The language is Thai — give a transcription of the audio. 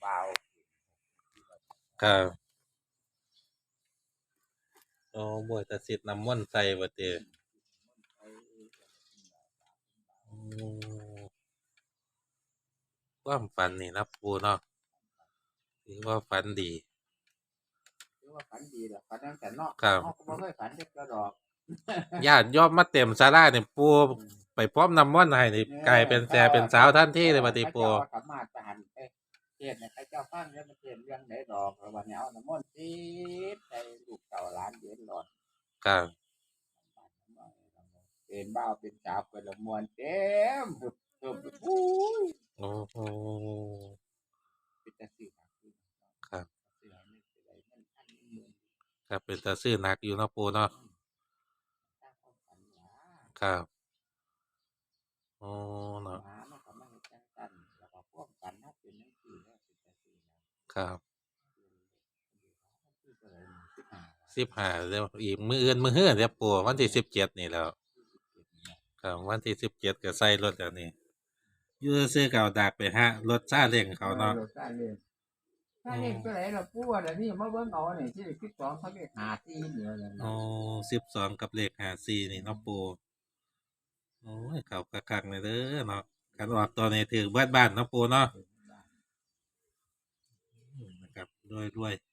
เบาครับโอ้บวยตะสิทธิ์น้ำมันต์ใส่บ่เตโอ้ความฝันนี่นะปูเนาะถือว่าฝันดีถือว่าฝันดีแหละฝันตั้งแต่นอกครับนอกก็บ่เคยฝันเด็กกระดอกญาติยอมมาเต็มศาลาเนี่ยปูไปพร้อมน้ำมันต์ให้นี่กลายเป็นแสเป็นสาวทันทีเลยบัดนี้ปูพระเจ้าสามารถไปหันไป เทศน์ในพระเจ้าฟังแล้วมันเทศน์เรื่องไหนดอกแล้ววันนี้เอาน้ำมนต์ซีดใส่ลูกเต่าหล้านเดือดร้อนครับเป็นบ้าวเป็นสาวเป็นละมวนเต็มเพิ่มเพิ่มอุ้ยโอ้โหเป็นตะสื่อครับเสือไม่เป็นไรมันอันนี้เมืองครับเป็นตาซื่อหนักอยู่เนาะปูเนาะสร้างความฝันหวาครับโอ้เนาะ หมามันก็ไม่ให้จังกันแล้วก็พวกกันนับเป็นหนังสือแล้วเป็นตะสื่อนะ ครับคืออะไรสิบห้าสิบห้าเดี๋ยวอีกมืออื่นมือเฮือเดี๋ยวปูวันที่สิบเจ็ดนี่แล้วครับวันที่สิบเจ็ดก็ใส่รถแล้วนี่อยูซื้อเก่าดากไปฮะรถซาเล้งเขาเนาะออได้เลยถ้าเล่นก็ไหนเราพูดอะไรนี่มาเบิ่งเอาเนี่ยที่คิดสองเขาเรียกหาตีเดียวเลยโอ้สิบสองกับเลขหาซีนี่เนาะปูโอ้ยเขาคักๆเลยเด้อเนาะกันออกตัวนี้ถือเบิดบ้านเนาะปูเนาะอืมนะค รับด้วยด้วย